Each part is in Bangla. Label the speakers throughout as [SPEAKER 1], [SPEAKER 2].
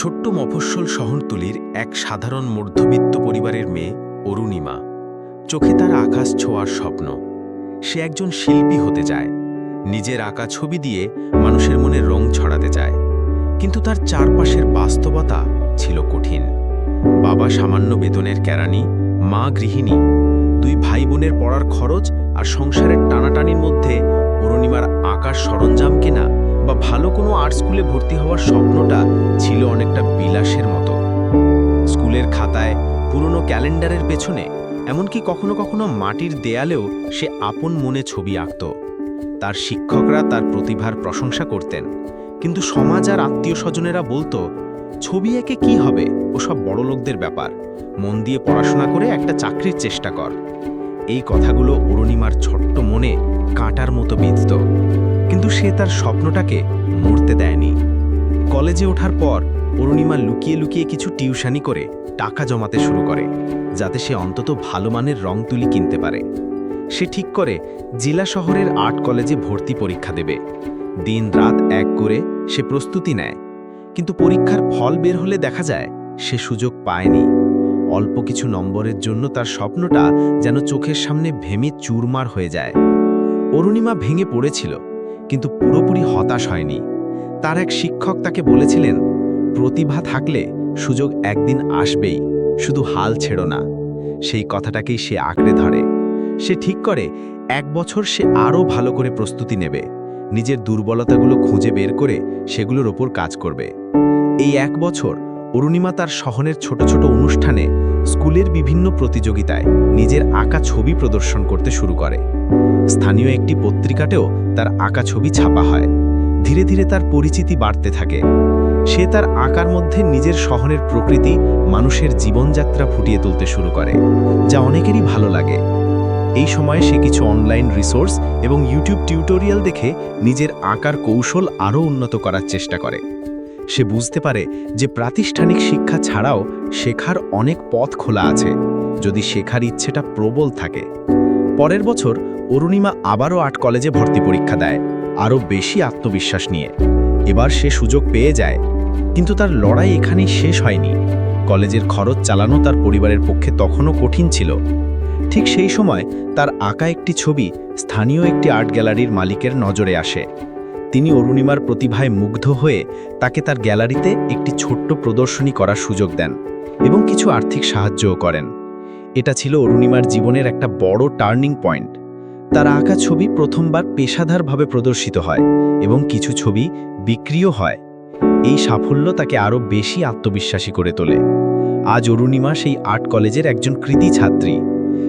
[SPEAKER 1] ছোট্ট মফস্বল শহরতলির এক সাধারণ মধ্যবিত্ত পরিবারের মেয়ে অরুণিমা। চোখে তার আকাশ ছোঁয়ার স্বপ্ন। সে একজন শিল্পী হতে চায় নিজের আঁকা ছবি দিয়ে মানুষের মনে রং ছড়াতে চায়। কিন্তু তার চারপাশের বাস্তবতা ছিল কঠিন। বাবা সামান্য বেতনের কেরানি মা গৃহিণী, দুই ভাই বোনের পড়ার খরচ আর সংসারের টানাটানির মধ্যে অরুণিমার আঁকার সরঞ্জাম কেনা ভালো কোনো আর্ট স্কুলে ভর্তি হওয়ার স্বপ্নটা ছিল অনেকটা বিলাসের মতো। স্কুলের খাতায়, পুরনো ক্যালেন্ডারের পেছনে, এমনকি কখনো কখনো মাটির দেয়ালেও সে আপন মনে ছবি আঁকত। তার শিক্ষকরা তার প্রতিভার প্রশংসা করতেন। কিন্তু সমাজ আর আত্মীয় স্বজনেরা বলতো, ছবি এঁকে কি হবে? ওসব বড় লোকদের ব্যাপার। মন দিয়ে পড়াশোনা করে একটা চাকরির চেষ্টা কর। এই কথাগুলো অরুণিমার ছোট্ট মনে কাঁটার মতো বিঁধত। সে তার স্বপ্নটাকে মরতে দেয়নি। কলেজে ওঠার পর অরুণিমা লুকিয়ে লুকিয়ে কিছু টিউশানি করে টাকা জমাতে শুরু করে, যাতে সে অন্তত ভালো মানের রং তুলি কিনতে পারে। সে ঠিক করে জেলা শহরের আর্ট কলেজে ভর্তি পরীক্ষা দেবে। দিন রাত এক করে সে প্রস্তুতি নেয়। কিন্তু পরীক্ষার ফল বের হলে দেখা যায় সে সুযোগ পায়নি। অল্প কিছু নম্বরের জন্য তার স্বপ্নটা যেন চোখের সামনে ভেমে চুরমার হয়ে যায়। অরুণিমা ভেঙে পড়েছিল। কিন্তু পুরোপুরি হতাশ হয়নি। তার এক শিক্ষক তাকে বলেছিলেন, প্রতিভা থাকলে সুযোগ একদিন আসবেই, শুধু হাল ছেড়ো না। সেই কথাটাকেই সে আঁকড়ে ধরে। সে ঠিক করে, এক বছর সে আরও ভালো করে প্রস্তুতি নেবে। নিজের দুর্বলতাগুলো খুঁজে বের করে সেগুলোর ওপর কাজ করবে। এই এক বছর অরুণিমা তার শহরের ছোট ছোট অনুষ্ঠানে স্কুলের বিভিন্ন প্রতিযোগিতায় নিজের আঁকা ছবি প্রদর্শন করতে শুরু করে। স্থানীয় একটি পত্রিকাতেও তার আঁকা ছবি ছাপা হয়। ধীরে ধীরে তার পরিচিতি বাড়তে থাকে। সে তার আঁকার মধ্যে নিজের শহরের প্রকৃতি, মানুষের জীবনযাত্রা ফুটিয়ে তুলতে শুরু করে, যা অনেকেরই ভালো লাগে। এই সময়ে সে কিছু অনলাইন রিসোর্স এবং ইউটিউব টিউটোরিয়াল দেখে নিজের আঁকার কৌশল আরও উন্নত করার চেষ্টা করে। সে বুঝতে পারে যে প্রাতিষ্ঠানিক শিক্ষা ছাড়াও শেখার অনেক পথ খোলা আছে, যদি শেখার ইচ্ছেটা প্রবল থাকে। পরের বছর অরুণিমা আবারও আর্ট কলেজে ভর্তি পরীক্ষা দেয়, আরও বেশি আত্মবিশ্বাস নিয়ে। এবার সে সুযোগ পেয়ে যায়, কিন্তু তার লড়াই এখানেই শেষ হয়নি। কলেজের খরচ চালানো তার পরিবারের পক্ষে তখনও কঠিন ছিল। ঠিক সেই সময় তার আঁকা একটি ছবি স্থানীয় একটি আর্ট গ্যালারির মালিকের নজরে আসে। তিনি অরুণিমার প্রতিভায় মুগ্ধ হয়ে তাকে তার গ্যালারিতে একটি ছোট্ট প্রদর্শনী করার সুযোগ দেন এবং কিছু আর্থিক সাহায্যও করেন। এটা ছিল অরুণিমার জীবনের একটা বড় টার্নিং পয়েন্ট। তার আঁকা ছবি প্রথমবার পেশাদারভাবে প্রদর্শিত হয় এবং কিছু ছবি বিক্রিও হয়। এই সাফল্য তাকে আরও বেশি আত্মবিশ্বাসী করে তোলে। আজ অরুণিমা সেই আর্ট কলেজের একজন কৃতি ছাত্রী।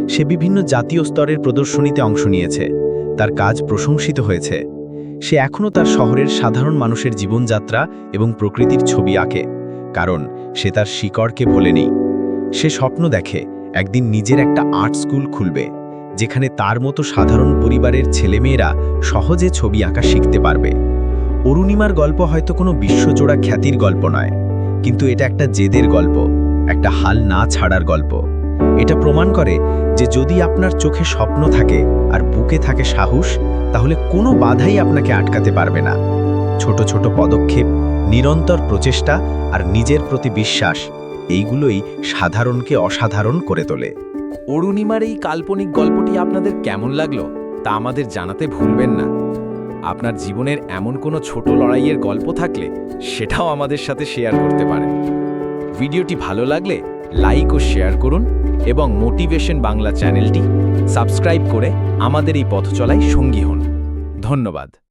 [SPEAKER 1] সে বিভিন্ন জাতীয় স্তরের প্রদর্শনীতে অংশ নিয়েছে। তার কাজ প্রশংসিত হয়েছে। সে এখনও তার শহরের সাধারণ মানুষের জীবনযাত্রা এবং প্রকৃতির ছবি আঁকে, কারণ সে তার শিকড়কে ভোলেনি সে স্বপ্ন দেখে একদিন নিজের একটা আর্ট স্কুল খুলবে। যেখানে তার মতো সাধারণ পরিবারের ছেলেমেয়েরা সহজে ছবি আঁকা শিখতে পারবে। অরুণিমার গল্প হয়তো কোনো বিশ্বজোড়া খ্যাতির গল্প নয়, কিন্তু এটা একটা জেদের গল্প, একটা হাল না ছাড়ার গল্প। এটা প্রমাণ করে যে যদি আপনার চোখে স্বপ্ন থাকে আর বুকে থাকে সাহস, তাহলে কোনো বাধাই আপনাকে আটকাতে পারবে না। ছোট ছোট পদক্ষেপ, নিরন্তর প্রচেষ্টা আর নিজের প্রতি বিশ্বাস, এইগুলোই সাধারণকে অসাধারণ করে তোলে।
[SPEAKER 2] অরুণিমার এই কাল্পনিক গল্পটি আপনাদের কেমন লাগল তা আমাদের জানাতে ভুলবেন না। আপনার জীবনের এমন কোনো ছোট লড়াইয়ের গল্প থাকলে সেটাও আমাদের সাথে শেয়ার করতে পারেন। ভিডিওটি ভালো লাগলে লাইক ও শেয়ার করুন এবং মোটিভেশন বাংলা চ্যানেলটি সাবস্ক্রাইব করে আমাদের এই পথ চলায় সঙ্গী হন। ধন্যবাদ।